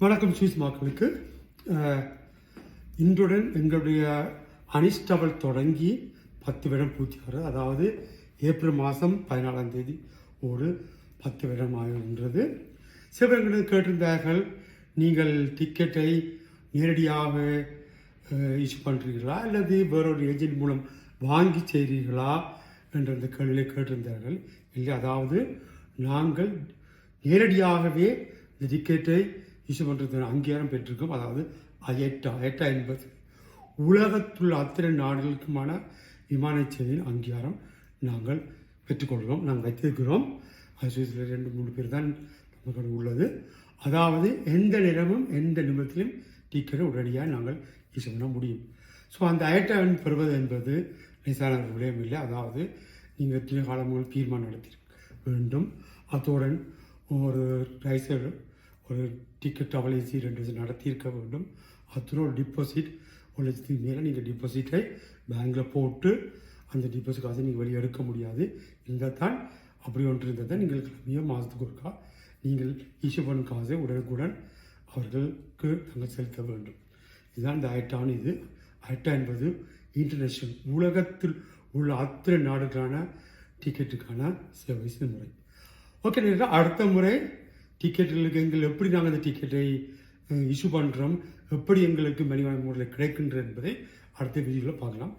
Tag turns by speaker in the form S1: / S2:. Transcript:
S1: வணக்கம் சுவிஸ் மக்களுக்கு. இன்றுடன் எங்களுடைய அனிஸ்டவல் தொடங்கி பத்து வருடம் பூர்த்தி ஆகிறது அதாவது ஏப்ரல் மாதம் பதினாலாம் தேதி ஒரு பத்து வருடம் ஆகின்றது. சிவர்களும் கேட்டிருந்தார்கள் நீங்கள் டிக்கெட்டை நேரடியாக இஷ்யூ பண்ணுறீர்களா அல்லது வேறொரு ஏஜென்ட் மூலம் வாங்கி செய்கிறீர்களா என்ற அந்த கேள்வியை கேட்டிருந்தார்கள். இல்லை அதாவது நாங்கள் நேரடியாகவே இந்த டிக்கெட்டை இஷ்யூ அங்கீகாரம் பெற்றிருக்கோம் அதாவது அயட்டா. அயட்டா என்பது உலகத்துள்ள அத்தனை நாடுகளுக்குமான விமான சேவையின் அங்கீகாரம் நாங்கள் பெற்றுக்கொள்கிறோம் நாங்கள் வைத்திருக்கிறோம். சுவிஸில் ரெண்டு மூணு பேர் தான் நமக்கு உள்ளது. அதாவது எந்த நேரமும் எந்த நிமிடத்திலும் டிக்கெட்டை உடனடியாக நாங்கள் இஷ்யூ பண்ண முடியும். ஸோ அந்த அயட்டாவின் பெறுவது என்பது லேசான விடயம் இல்லை. அதாவது நீங்கள் எத்தனை காலங்கள் தீர்மானம் நடத்தி வேண்டும். அத்துடன் ஒரு ரைசர் ஒரு டிக்கெட் அவலேசி ரெண்டு வருஷம் நடத்தியிருக்க வேண்டும். அத்தனை ஒரு டிபாசிட் ஒரு லட்சத்துக்கு மேலே நீங்கள் டிபாசிட்டை பேங்க்கில் போட்டு அந்த டிபாசிட் காசை நீங்கள் வெளியே எடுக்க முடியாது. இருந்தால் தான் அப்படி ஒன்று இருந்தால் தான் நீங்கள் கிளம்பிய மாதத்துக்கு ஒருக்கா நீங்கள் இஷ்யூ பண்ணும் காசை உடனுக்குடன் அவர்களுக்கு தங்கள் செலுத்த வேண்டும். இதுதான் இந்த ஐட்டான் இது ஐட்டா என்பது இன்டர்நேஷ்னல் உலகத்தில் உள்ள அத்தனை நாடுகளான டிக்கெட்டுக்கான சர்வீஸ் முறை. ஓகே அடுத்த முறை டிக்கெட்டுகளுக்கு எங்கள் எப்படி நாங்கள் அந்த டிக்கெட்டை இஷ்யூ பண்ணுறோம் எப்படி எங்களுக்கு மணிவான முறையில் கிடைக்கின்றது என்பதை அடுத்த வீடியோவில் பார்க்கலாம்.